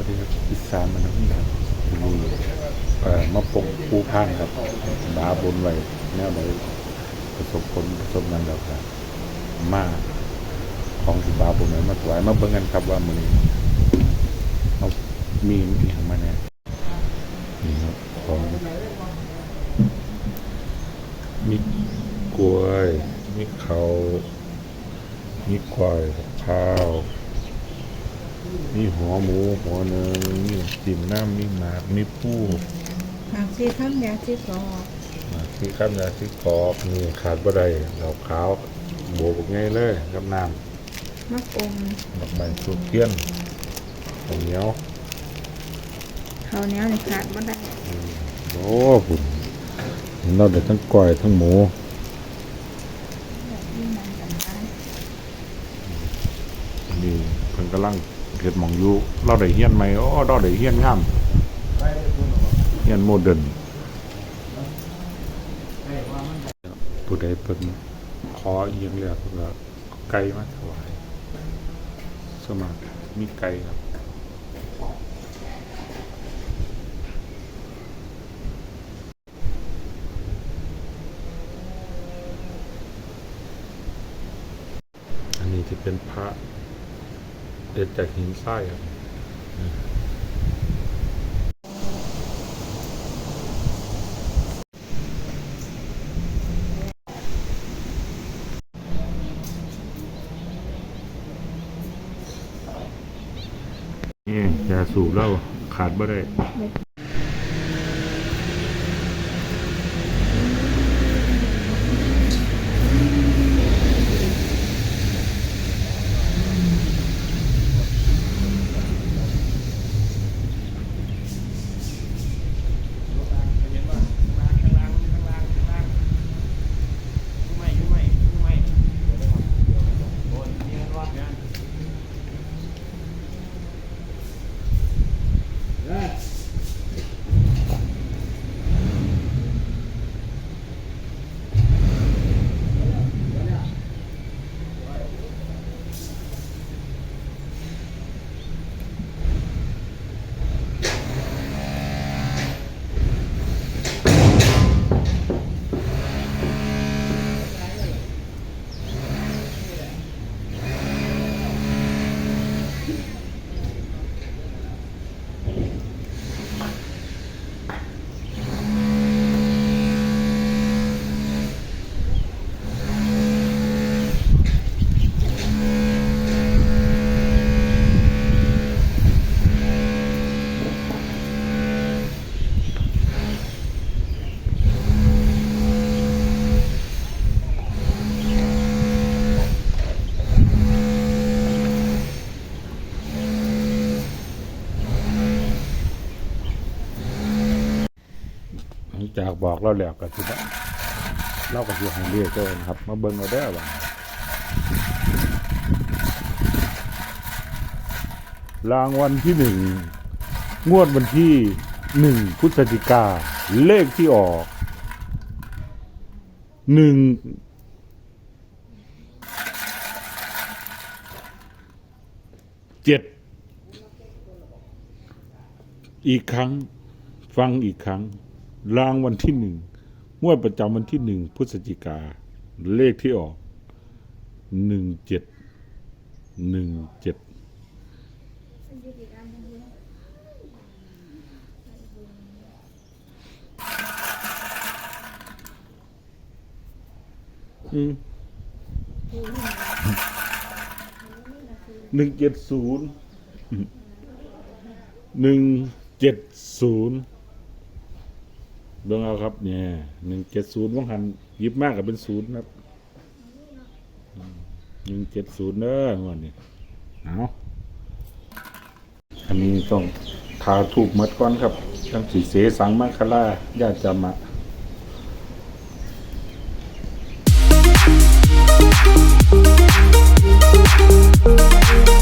วัสดีครับอีสานมันน้ำครับมีเอ่อมะปงปูพานครับบาบนไว้แนวใดประสบผลประสบนั้นแล้วครับมาของที่บาบนไว้มาถวายมาเบิ่งกันครับว่ามือนี้เอามีมีหยังมาแน่นี่ครับของมีกล้วยมีเขามีควายข้าว มีหัวหมูหัวเนื้อมีจิ้มน้ำมีหมากมีผู้หากซีข้ามยาซีกรอกหมากที่ข้ามยาที่กรอบมีขาดบ่ได้ดอกขาวโบกง่ายเลยกับน้มะอมำดอกไม้สุกเทียนข้าวเหนียวข้าวเหนียวนี่ขาดบ่ได้โอ้ปุ่นเราได้ทั้งก้อยทั้งหมูที่มันกันได้นี่เพิ่นกำลัง เฮ็ดหมองอยู่เราได้เฮียนใหมโอ้เราได้เฮียนงามเฮียนโมเดิร์นผู้ใดเพิ่นขอเอียงเรียกเพิ่นก็เอาไก่มาถวายสมัครมีไก่ครับอันนี้ที่เป็นพระ เด็ดจากหินทรายครับนี่ยาสูบแล้วขาดบ่ได้ หลัง จากบอกเราแล้วก็คือว่าเราก็คือให้เรียกเจ้าครับ มาเบิ่งเอาได้อว่ารางวัลที่หนึ่งงวดวันที่หนึ่งพฤศจิกาเลขที่ออกหนึ่งเจ็ดอีกครั้ง ฟังอีกครั้ง รางวันที่หนึ่งงวดประจำวันที่หนึ่งพฤศจิกา เลขที่ออกหนึ่งเจ็ดหนึ่งเจ็ดหนึ่งเจ็ดศูนย์หนึ่งเจ็ดศูนย์ เบิ่งเอาครับ เนี่ยหนึ่งเจ็ดศูนย์วงหันยิบมากกับเป็นศูนย์ครับหนึ่งเจ็ดศูนย์เด้อวันนี้เอาอันนี้ต้องทาทูบมัดก้อนครับจังสีเสสังมัคคลาญาติจามะう。